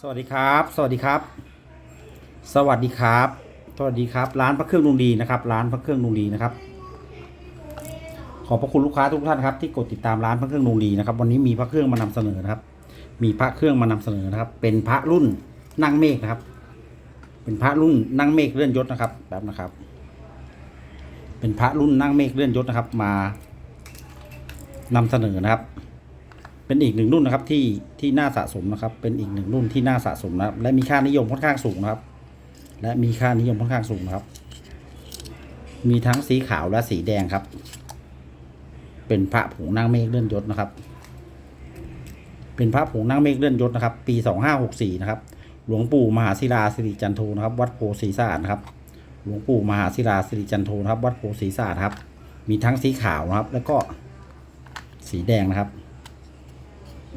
สวัสดีครับ สวัสดีครับ สวัสดีครับ สวัสดีครับ ร้านพระเครื่องลุงดีนะครับ ร้านพระเครื่องลุงดีนะครับ ขอบพระคุณลูกค้าทุกท่านครับที่กดติดตามร้านพระเครื่องลุงดีนะครับ วันนี้มีพระเครื่องมานำเสนอนะครับ มีพระเครื่องมานำเสนอนะครับ เป็นพระรุ่นนั่งเมฆนะครับ เป็นพระรุ่นนั่งเมฆเลื่อนยศนะครับแบบนะครับ เป็นพระรุ่นนั่งเมฆเลื่อนยศนะครับ มานำเสนอนะครับ เป็นอีกหนึ่งรุ่นนะครับที่ที่น่าสะสมนะครับ เป็นอีกหนึ่งรุ่นที่น่าสะสมนะครับ และมีค่านิยมค่อนข้างสูงนะครับ และมีค่านิยมค่อนข้างสูงนะครับ มีทั้งสีขาวและสีแดงครับ เป็นพระผงนางเมฆเลื่อนยศนะครับ เป็นพระผงนางเมฆเลื่อนยศนะครับ ปีสองห้าหกสี่นะครับ หลวงปู่มหาศิลาสิริจันโทนะครับ วัดโพธิ์ศรีสะอาดนะครับ หลวงปู่มหาศิลาสิริจันโทนะครับ วัดโพธิ์ศรีสะอาดครับ มีทั้งสีขาวนะครับ แล้วก็สีแดงนะครับ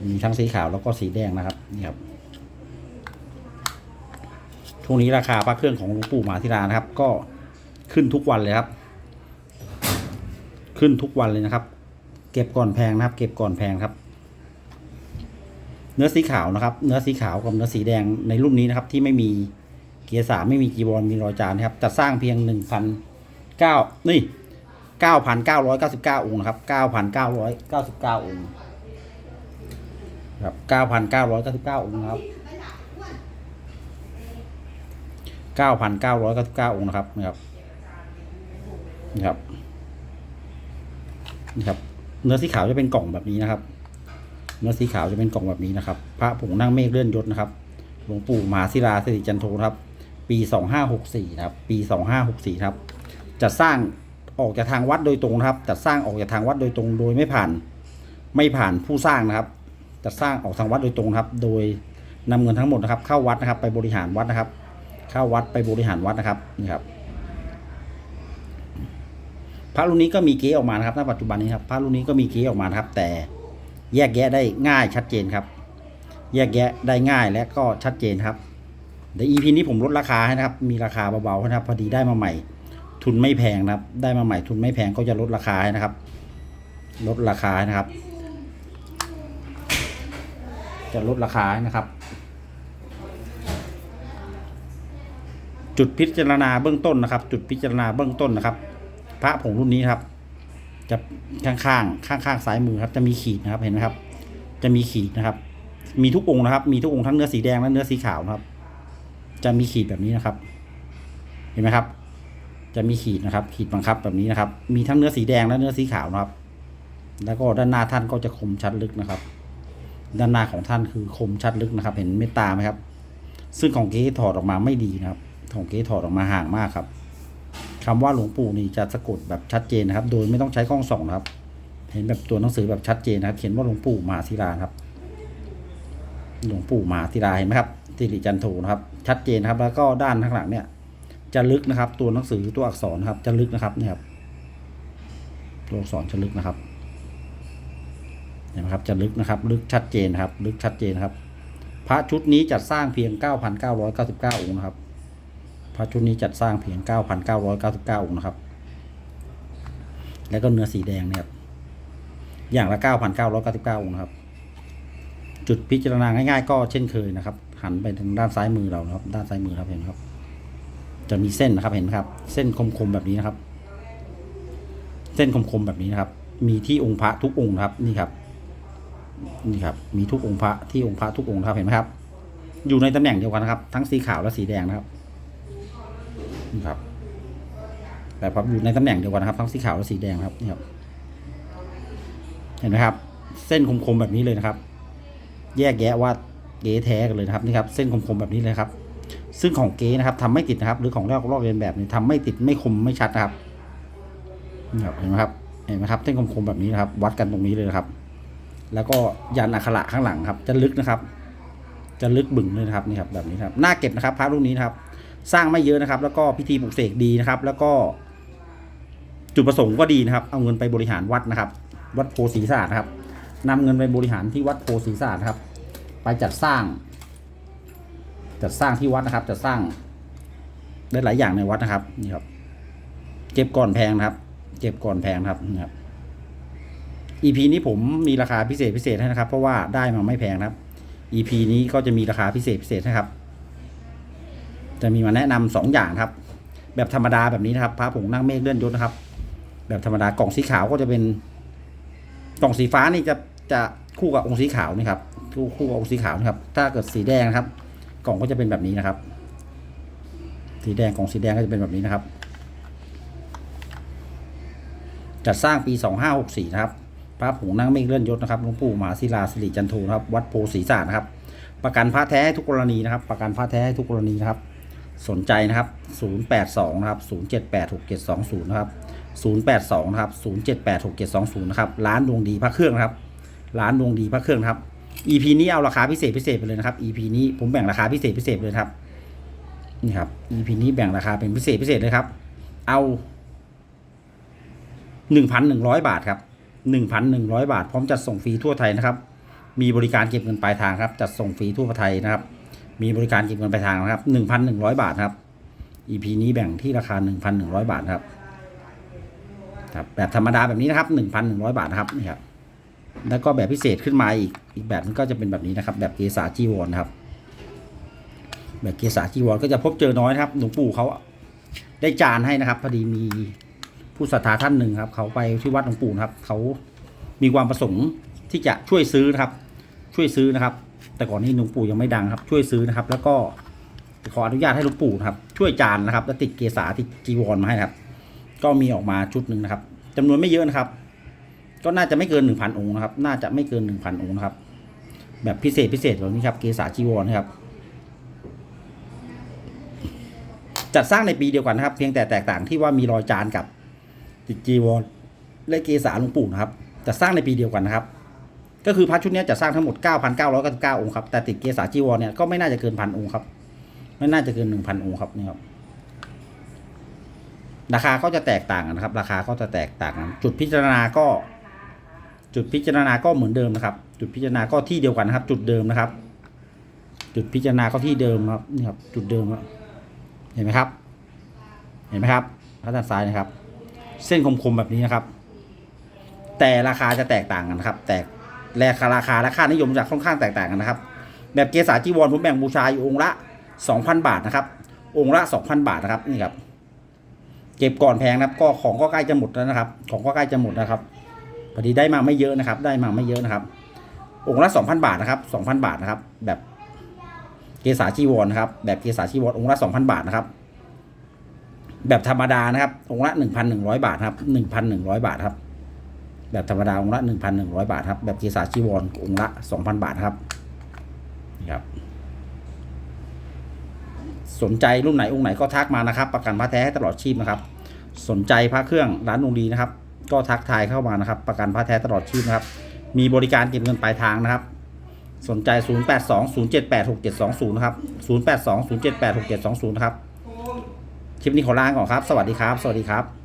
มีทั้งสีขาวแล้วก็สีแดงนะครับนี่ครับช่วงนี้ราคาพระเครื่องของหลวงปู่มหาธิรานะครับ ก็ขึ้นทุกวันเลยครับ ขึ้นทุกวันเลยนะครับ เก็บก่อนแพงนะครับ เก็บก่อนแพงครับ เนื้อสีขาวนะครับ เนื้อสีขาวกับเนื้อสีแดงในรุ่นนี้นะครับ ที่ไม่มีเกียร์สามไม่มีจีบอลมีรอยจานนะครับจะสร้างเพียงหนึ่งพันเก้านี่เก้าพันเก้าร้อยเก้าสิบเก้าองค์นะครับเก้าพันเก้าร้อยเก้าสิบเก้าองค์ ครับ9,999องค์นะครับ9,999องค์นะครับนะครับนี่ครับนี่ครับ เนื้อสีขาวจะเป็นกล่องแบบนี้นะครับ เนื้อสีขาวจะเป็นกล่องแบบนี้นะครับ พระผงนั่งเมฆเลื่อนยศนะครับหลวงปู่มหาศิลาสิริจันโทครับ ปี2564นะครับ ปี2564ครับจะสร้างออกจากทางวัดโดยตรงนะครับจะสร้างออกจากทางวัดโดยตรงโดยไม่ผ่าน ไม่ผ่านผู้สร้างนะครับ จะสร้างออกทางวัดโดยตรงครับ โดยนำเงินทั้งหมดนะครับ เข้าวัดนะครับ ไปบริหารวัดนะครับ เข้าวัดไปบริหารวัดนะครับนี่ครับพระรุ่นนี้ก็มีเก๊ออกมานะครับณปัจจุบันนี้ครับพระรุ่นนี้ก็มีเก๊ออกมานะครับ แต่แยกแยะได้ง่ายชัดเจนครับ แยกแยะได้ง่ายและก็ชัดเจนครับเดี๋ยว EP นี้ผมลดราคาให้นะครับ มีราคาเบาๆนะครับ พอดีได้มาใหม่ ทุนไม่แพงนะครับ ได้มาใหม่ทุนไม่แพงก็จะลดราคาให้นะครับ ลดราคานะครับ จะลดราคานะครับ จุดพิจารณาเบื้องต้นนะครับ จุดพิจารณาเบื้องต้นนะครับ พระผงรุ่นนี้ครับ จะข้างข้างข้างข้างซ้ายมือครับ จะมีขีดนะครับเห็นไหมครับ จะมีขีดนะครับ มีทุกองค์นะครับ มีทุกองค์ทั้งเนื้อสีแดงและเนื้อสีขาวนะครับ จะมีขีดแบบนี้นะครับ เห็นไหมครับ จะมีขีดนะครับ ขีดบังคับแบบนี้นะครับ มีทั้งเนื้อสีแดงและเนื้อสีขาวนะครับ แล้วก็ด้านหน้าท่านก็จะคมชัดลึกนะครับ ด้านหน้าของท่านคือคมชัดลึกนะครับ เห็นเมตตาไหมครับ ซึ่งของเก๊ถอดออกมาไม่ดีนะครับ ของเก๊ถอดออกมาห่างมากครับคำว่าหลวงปู่นี่จะสะกดแบบชัดเจนนะครับ โดยไม่ต้องใช้กล้องส่องนะครับ เห็นแบบตัวหนังสือแบบชัดเจนนะครับ เขียนว่าหลวงปู่มหาศิลาครับ หลวงปู่มหาศิลาเห็นไหมครับสิริจันโทนะครับ ชัดเจนครับ แล้วก็ด้านข้างหลังเนี่ย จะลึกนะครับ ตัวหนังสือตัวอักษรครับ จะลึกนะครับเนี่ยครับตัวอักษรจะลึกนะครับ เห็นไหมครับจะลึกนะครับ ลึกชัดเจนครับ ลึกชัดเจนครับ พระชุดนี้จัดสร้างเพียง 9,999 องค์นะครับ พระชุดนี้จัดสร้างเพียง 9,999 องค์นะครับ แล้วก็เนื้อสีแดงเนี่ยครับอย่างละ 9,999 องค์นะครับ จุดพิจารณาง่ายๆ ก็เช่นเคยนะครับ หันไปทางด้านซ้ายมือเรานะครับ ด้านซ้ายมือครับเห็นครับ จะมีเส้นนะครับเห็นครับ เส้นคมๆแบบนี้นะครับ เส้นคมๆแบบนี้นะครับ มีที่องค์พระทุกองค์นะครับนี่ครับ นี่ครับ มีทุกองค์พระที่องค์พระทุกองค์นะครับเห็นไหมครับ อยู่ในตำแหน่งเดียวกันนะครับ ทั้งสีขาวและสีแดงนะครับนี่ครับแต่ครับอยู่ในตำแหน่งเดียวกันนะครับ ทั้งสีขาวและสีแดงครับนี่ครับ เห็นไหมครับ เส้นคมๆแบบนี้เลยนะครับ แยกแยะว่าเก๊แท้กันเลยนะครับนี่ครับ เส้นคมๆแบบนี้เลยครับ ซึ่งของเก๊นะครับทำไม่ติดนะครับ หรือของลอกลอกเลียนแบบนี้ทำไม่ติดไม่คมไม่ชัดนะครับนี่ครับเห็นไหมครับเห็นไหมครับ เส้นคมๆแบบนี้นะครับ วัดกันตรงนี้เลยนะครับ แล้วก็ยันอักขระข้างหลังครับ จะลึกนะครับ จะลึกบึ่งเลยนะครับนี่ครับแบบนี้ครับน่าเก็บนะครับพระรูปนี้นะครับ สร้างไม่เยอะนะครับ แล้วก็พิธีปลุกเสกดีนะครับ แล้วก็ จุดประสงค์ก็ดีนะครับ เอาเงินไปบริหารวัดนะครับ วัดโพธิ์ศรีสะอาดนะครับนำเงินไปบริหารที่วัดโพธิ์ศรีสะอาดครับ ไปจัดสร้าง จัดสร้างที่วัดนะครับจัดสร้างได้หลายอย่างในวัดนะครับนี่ครับ เก็บก่อนแพงนะครับ เก็บก่อนแพงนะครับนี่ครับ EP นี้ผมมีราคาพิเศษพิเศษให้นะครับ เพราะว่าได้มาไม่แพงครับ EP นี้ก็จะมีราคาพิเศษพิเศษนะครับ จะมีมาแนะนำสองอย่างครับ แบบธรรมดาแบบนี้นะครับพระผงนั่งเมฆเลื่อนยศนะครับ แบบธรรมดากล่องสีขาวก็จะเป็นกล่องสีฟ้านี่จะจะคู่กับองค์สีขาวนี่ครับคู่คู่กับองค์สีขาวนะครับ ถ้าเกิดสีแดงนะครับ กล่องก็จะเป็นแบบนี้นะครับ สีแดงกล่องสีแดงก็จะเป็นแบบนี้นะครับ จัดสร้างปี 2564 นะครับ พระผงนั่งเมฆเลื่อนยศนะครับหลวงปู่มหาศิลาสิริจันโทนะครับ วัดโพธิ์ศรีสานะครับ ประกันพระแท้ให้ทุกกรณีนะครับ ประกันพระแท้ให้ทุกกรณีนะครับ สนใจนะครับ 082 นะครับ 0786720 นะครับ 082 นะครับ 0786720 นะครับ ร้านดวงดีพระเครื่องนะครับ ร้านดวงดีพระเครื่องนะครับ EP นี้เอาราคาพิเศษพิเศษไปเลยนะครับ EP นี้ผมแบ่งราคาพิเศษพิเศษเลยครับนี่ครับ EP นี้แบ่งราคาเป็นพิเศษพิเศษเลยครับ เอา1,100บาทครับ 1,100 บาท พร้อมจัดส่งฟรีทั่วไทยนะครับ มีบริการเก็บเงินปลายทางครับ จัดส่งฟรีทั่วไทยนะครับ มีบริการเก็บเงินปลายทางนะครับ 1,100 บาทครับ EP นี้แบ่งที่ราคา 1,100 บาทนะครับครับแบบธรรมดาแบบนี้นะครับ 1,100 บาทนะครับนี่ครับแล้วก็แบบพิเศษขึ้นมาอีกอีกแบบนึงก็จะเป็นแบบนี้นะครับ แบบเกษาจีวรนะครับ แบบเกษาจีวรก็จะพบเจอน้อยนะครับหลวงปู่เขาได้จานให้นะครับ พอดีมี ผู้ศรัทธาท่านหนึ่งครับ เขาไปที่วัดหลวงปู่นะครับ เขามีความประสงค์ที่จะช่วยซื้อนะครับ ช่วยซื้อนะครับ แต่ก่อนนี้หลวงปู่ยังไม่ดังครับ ช่วยซื้อนะครับ แล้วก็ขออนุญาตให้หลวงปู่ครับ ช่วยจานนะครับ แล้วติดเกษาติดจีวรมาให้ครับ ก็มีออกมาชุดหนึ่งนะครับจำนวนไม่เยอะนะครับ ก็น่าจะไม่เกินหนึ่งพันองค์นะครับ น่าจะไม่เกินหนึ่งพันองค์นะครับ แบบพิเศษพิเศษแบบนี้ครับ เกษาจีวรนะครับจัดสร้างในปีเดียวกันนะครับ เพียงแต่แตกต่างที่ว่ามีรอยจานกับ ติดจีวรและเกษาหลวงปู่นะครับจัดสร้างในปีเดียวกันนะครับ ก็คือพระชุดนี้จะสร้างทั้งหมด 9,999 องค์ครับ แต่ติดเกษาจีวรเนี่ยก็ไม่น่าจะเกินพันองค์ครับ ไม่น่าจะเกิน 1,000 องค์ครับนี่ครับ ราคาก็จะแตกต่างกันนะครับ ราคาก็จะแตกต่างกัน จุดพิจารณาก็ จุดพิจารณาก็เหมือนเดิมนะครับ จุดพิจารณาก็ที่เดียวกันนะครับ จุดเดิมนะครับ จุดพิจารณาก็ที่เดิมครับนี่ครับ จุดเดิมครับเห็นไหมครับ เห็นไหมครับด้านซ้ายนะครับ เส้นคมๆแบบนี้นะครับ แต่ราคาจะแตกต่างกันนะครับ แตกราคาราคาและค่านิยมจะค่อนข้างแตกต่างกันนะครับ แบบเกษาจีวรผมแบ่งบูชาอยู่องค์ละ 2,000 บาทนะครับ องค์ละ 2,000 บาทนะครับนี่ครับเก็บก่อนแพงนะครับ ก็ของก็ใกล้จะหมดแล้วนะครับ ของก็ใกล้จะหมดนะครับพอดีได้มาไม่เยอะนะครับ ได้มาไม่เยอะนะครับ องค์ละ 2,000 บาทนะครับ 2,000 บาทนะครับ แบบเกษาจีวรนะครับ แบบเกษาจีวรองค์ละ 2,000 บาทนะครับ แบบธรรมดานะครับ องค์ละหนึ่งพันหนึ่งร้อยบาทครับหนึ่งพันหนึ่งร้อยบาทครับ แบบธรรมดาองค์ละหนึ่งพันหนึ่งร้อยบาทครับ แบบเกษาชีวรองค์ละสองพันบาทครับนี่ครับ สนใจรุ่นไหนองค์ไหนก็ทักมานะครับ ประกันพระแท้ให้ตลอดชีพนะครับ สนใจพระเครื่องร้านดวงดีนะครับ ก็ทักทายเข้ามานะครับ ประกันพระแท้ตลอดชีพนะครับ มีบริการเก็บเงินปลายทางนะครับสนใจ 0820786720 นะครับ 0820786720 นะครับ คลิปนี้ขอลาก่อนครับ สวัสดีครับ สวัสดีครับ